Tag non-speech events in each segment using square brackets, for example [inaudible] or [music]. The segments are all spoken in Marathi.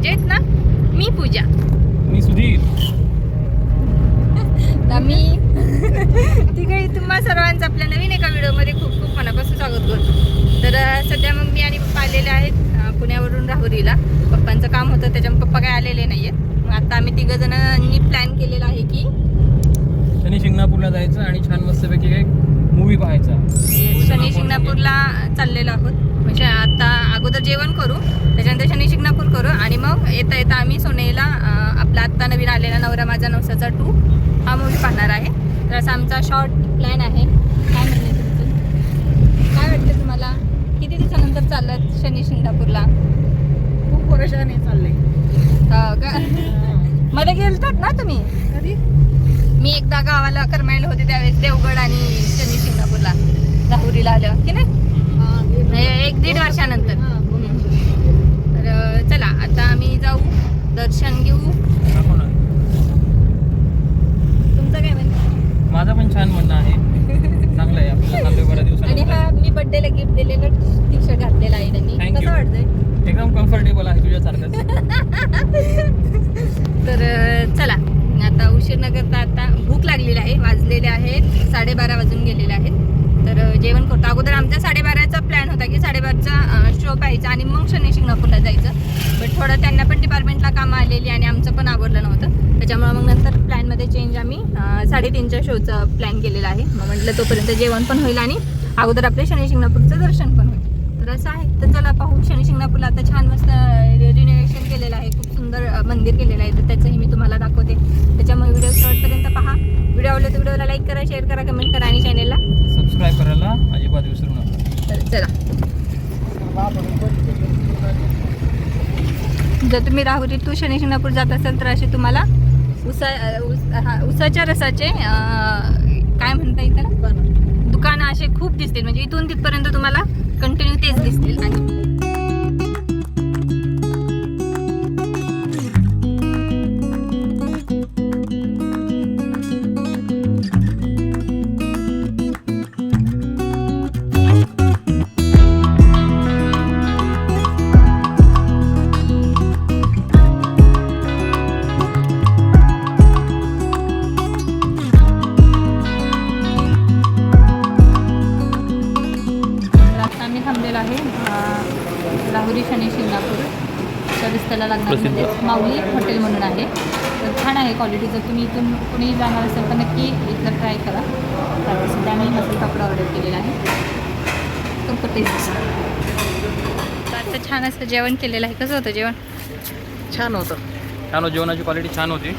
मजेत ना? मी पूजा. मी सुधीर. [laughs] मी. [laughs] तिकडे तुम्हा सर्वांचं आपल्या नवीन एका व्हिडिओमध्ये खूप खूप मनापासून स्वागत करतो. तर सध्या मग मी आणि पप्पा आलेले आहेत पुण्यावरून राहुरीला. पप्पांचं काम होतं त्याच्यामुळे पप्पा काय आलेले नाही आहेत मग आता आम्ही तिघं जणांनी प्लॅन केलेला आहे की शनी शिंगणापूरला जायचं आणि छान मस्तपैकी एक मूवी पाहायचा. शनी शिंगणापूरला चाललेलो आहोत. म्हणजे आता अगोदर जेवण करू त्याच्यानंतर शनी शिंगणापूर करू आणि मग येता येता आम्ही सोनेला आपला आत्ता नवीन आलेला नवरा माझा नवसाचा टू हा मूवी पाहणार आहे. तर असा आमचा शॉर्ट प्लॅन आहे. काय म्हणणे तुमचं? काय वाटतं तुम्हाला? किती दिवसानंतर चाललं शनी शिंगणापूरला? खूप वर्षाने चालले हो का? मध्ये गेलतात ना तुम्ही? कधी? मी एकदा गावाला करमायला होते त्यावेळेस देवगड आणि शनी शिंगणापूरला. राहुरीला आलं की नाही? दीड वर्षानंतर. तर चला आता आम्ही जाऊ दर्शन घेऊ. तुमचं काय म्हणणं? माझं पण छान म्हणणं आहे. चांगलं आहे आपल्याला बऱ्या आणि हा मी बर्थडेला गिफ्ट दिलेलं टी शर्ट घातलेला आहे त्यांनी. कसं. वाटतंय? एकदम कम्फर्टेबल आहे तुझ्यासारखंच. [laughs] तर चला आता उशीर न करता आता भूक लागलेली आहे वाजलेले आहेत साडेबारा वाजून गेलेले आहेत. तर जेवण करतो अगोदर आमचा साडेबाराचा प्लॅन होता की साडेबाराचा शो पाहायचा आणि मग शनी शिंगणापूरला जायचं. बट थोडं त्यांना पण डिपार्टमेंटला कामं आलेली आणि आमचं पण आवडलं नव्हतं. त्याच्यामुळे मग नंतर प्लॅनमध्ये चेंज आम्ही साडेतीनच्या शोचं प्लॅन केलेला आहे. मग म्हटलं तोपर्यंत जेवण पण होईल आणि अगोदर आपले शनी शिंगणापूरचं दर्शन पण होईल. तर असं आहे. तर चला पाहू शनी शिंगणापूरला आता छान मस्त रिनोव्हेशन केलेलं आहे. खूप सुंदर मंदिर केलेलं आहे. तर त्याचंही मी तुम्हाला दाखवते. त्याच्यामुळे व्हिडिओ शेवटपर्यंत पहा. व्हिडिओ आवडला तर व्हिडिओला लाईक करा शेअर करा कमेंट करा आणि चॅनेलला सबस्क्राईब करायला अजिबात विसरू नका. तर चला. जर तुम्ही राहुरी टू शनी शिंगणापूर जात असाल तर असे तुम्हाला उसा हा, उसाच्या रसाचे काय म्हणता येईल दुकानं. असे खूप दिसतील. म्हणजे इथून तिथपर्यंत तुम्हाला कंटिन्यू तेच दिसतील. आणि रस्त्याला लागणारमध्ये माऊली हॉटेल म्हणून आहे. तर छान आहे क्वालिटी जर तुम्ही इथून कोणी जाणार असेल तर नक्की इथलं ट्राय करा. सध्या आम्ही मसाला पापड ऑर्डर केलेला आहे. खूप टेस्ट तर आता छान असं जेवण केलेलं आहे. कसं होतं जेवण? छान होतं. छान होतं, जेवणाची क्वालिटी छान होती.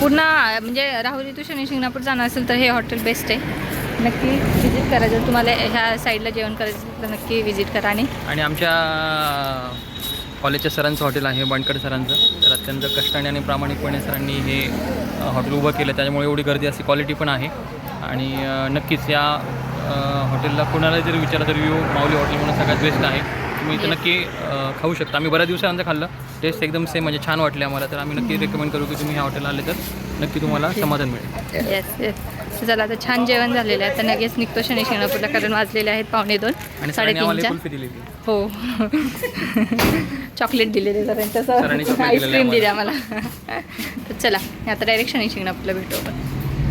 पूर्ण म्हणजे राहुरी टू शनी शिंगणापूर जाणार असेल तर हे हॉटेल बेस्ट आहे. नक्की विजिट करा. जर तुम्हाला ह्या साईडला जेवण करायचं असेल तर नक्की विजिट करा आणि आणि आमच्या कॉलेजच्या सरांचं हॉटेल आहे बनकर सरांचं. तर अत्यंत कष्टाने आणि प्रामाणिकपणे सरांनी हे हॉटेल उभं केलं. त्याच्यामुळे एवढी गर्दी असते क्वालिटी पण आहे. आणि नक्कीच या हॉटेलला कोणाला जरी विचारलं तर व्ह्यू माऊली हॉटेल म्हणून सगळ्यात बेस्ट आहे. तुम्ही इथं. नक्की खाऊ शकता. आम्ही बऱ्याच दिवसानंतर खाल्लं. टेस्ट एकदम सेम म्हणजे छान वाटले आम्हाला. तर आम्ही नक्की रेकमेंड करू की तुम्ही ह्या हॉटेलला आले तर. नक्की तुम्हाला समाधान मिळेल. येस येस चला आता छान जेवण झालेलं आहे. तर लगेच निघतो शनी शिंगणापूरला कारण वाजलेले आहेत पावणे दोन. आणि सरांनी आम्हाला साडेतीनच्या कुल्फी दिली हो. चॉकलेट दिलेले सरांनी सरांनी तसं chocolate दिलेलं आईस्क्रीम दिली आम्हाला. [laughs] तर चला आता डायरेक्ट शनी शिंगणापूरला भेटू आपण.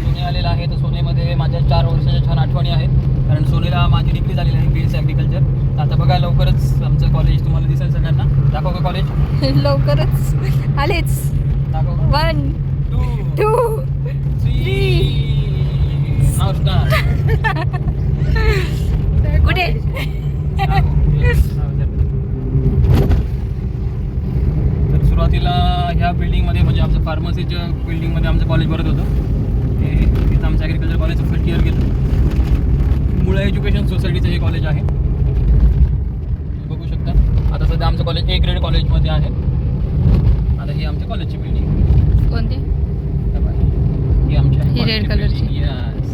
सोने आलेला आहे तर सोनेमध्ये माझ्या चार वर्षाच्या छान आठवणी आहेत. कारण सोनेला माझी डिग्री झालेली आहे बी एस ॲग्रिकल्चर तर आता बघा लवकरच आमचं कॉलेज तुम्हाला दिसेल सगळ्यांना. दाखव का कॉलेज [laughs] लवकरच. आलेच. दाखव का? वन टू कुठे? तर सुरुवातीला ह्या बिल्डिंगमध्ये म्हणजे आमचं फार्मसीच्या बिल्डिंगमध्ये आमचं कॉलेज भरत होतं. ते तिथं आमचं ॲग्रिकल्चर कॉलेजचं फर्स्ट इयर गेलं. मुळा एज्युकेशन सोसायटीचं हे कॉलेज आहे. तुम्ही बघू शकता. आता सध्या आमचं कॉलेज ए ग्रेड कॉलेजमध्ये आहे. आता ही आमच्या कॉलेजची बिल्डिंग कोणती? ही आमच्या ही red color ची. यस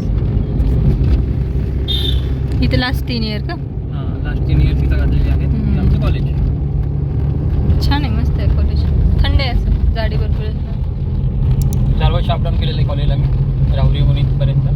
इथे लास्ट तीन इयर का? हां लास्ट तीन इयर तिथं घातलेली आहेत. हम्म. हे आमचं कॉलेज छान आहे मस्त आहे कॉलेज थंड आहे असं गाडी भरपूर आहे. चार वर्ष अपडाऊन केलेलं आहे कॉलेजला मी राहुरीहून इथपर्यंत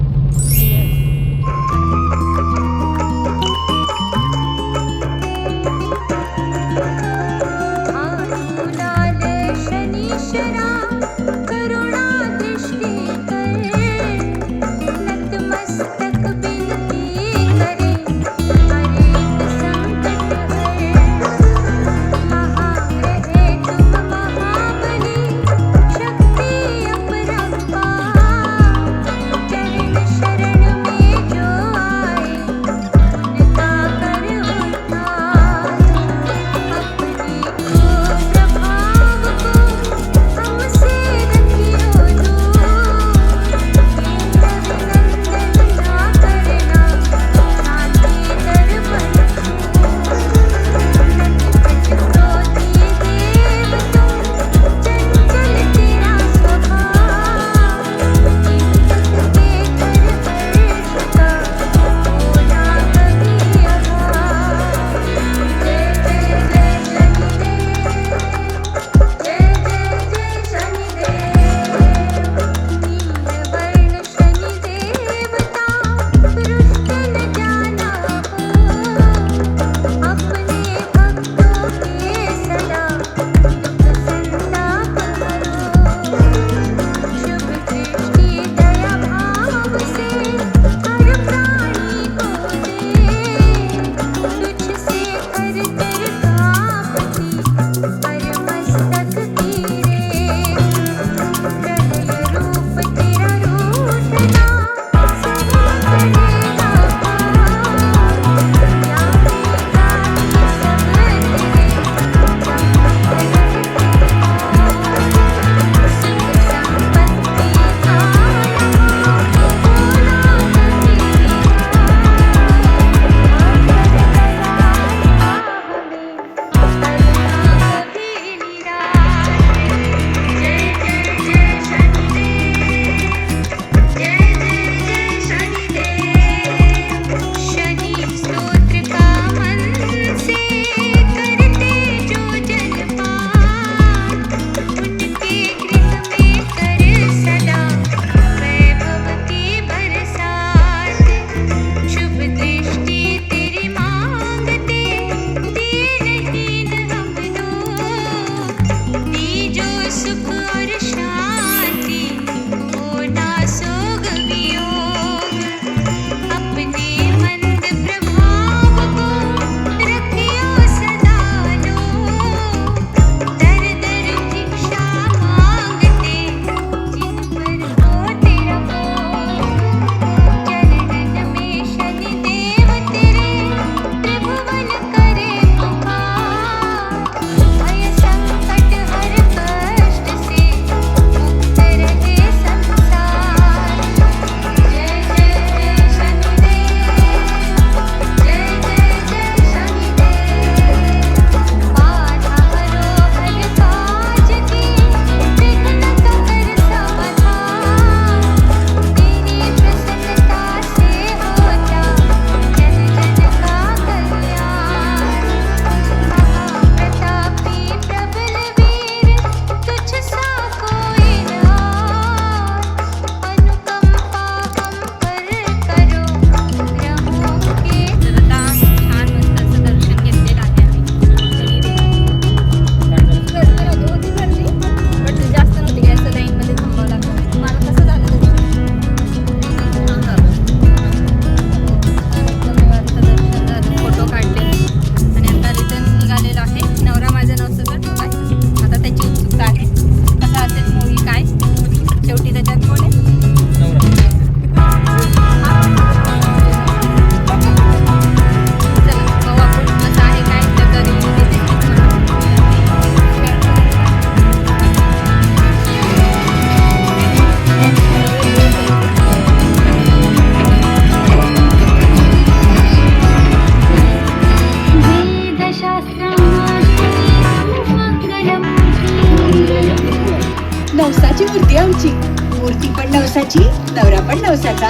नवसाची? नवरा पण नवसाचा.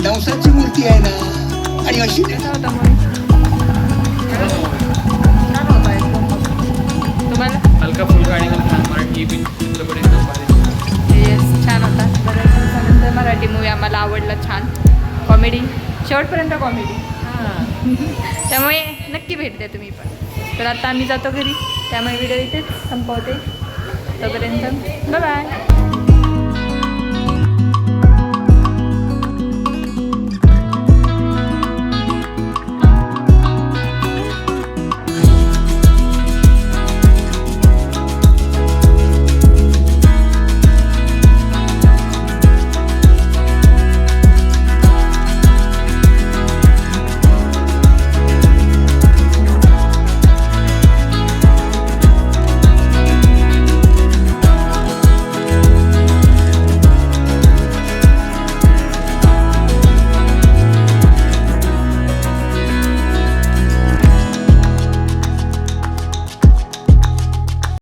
नवसाची मूर्ती आहे ना. आणि अशी हलका फुलका आणि छान मराठी छान होता. दिवसानंतर मराठी मूवी आम्हाला आवडला छान. कॉमेडी शेवटपर्यंत कॉमेडी त्यामुळे नक्की भेट द्या तुम्ही पण. तर आता आम्ही जातो घरी. त्यामुळे व्हिडिओ इथेच संपवते. तोपर्यंत बाय